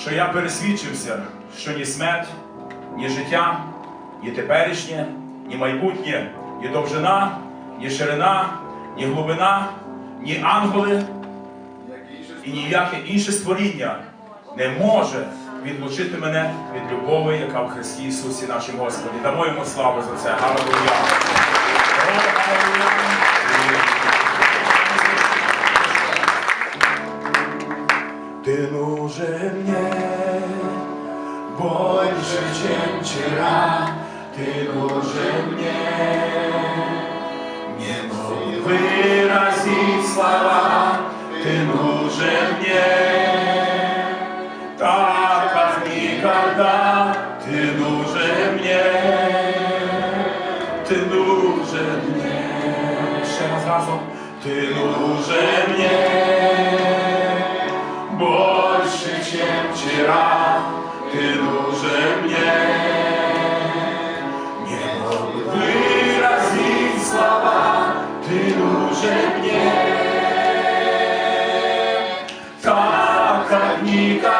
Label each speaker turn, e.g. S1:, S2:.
S1: що я пересвідчився, що ні смерть, ні життя, ні теперішнє, ні майбутнє, ні довжина, ні ширина, ні глибина, ні ангели і ніяке інше створіння не може відлучити мене від любові, яка в Христі Ісусі нашому Господі. Дамо йому славу за це. Галилуя! Ty nurzy mnie, bo życiem Cię ra, Ty nurzy mnie. Nie Twój wyraz i sława, Ty nurzy mnie. Taka znikada, Ty nurzy mnie. Ty nurzy mnie. Jeszcze raz razem. Ty nurzy mnie. ci rany duże mnie. Nie mogę wyrazić słowa, ty duże mnie. Tak, tak, nikam.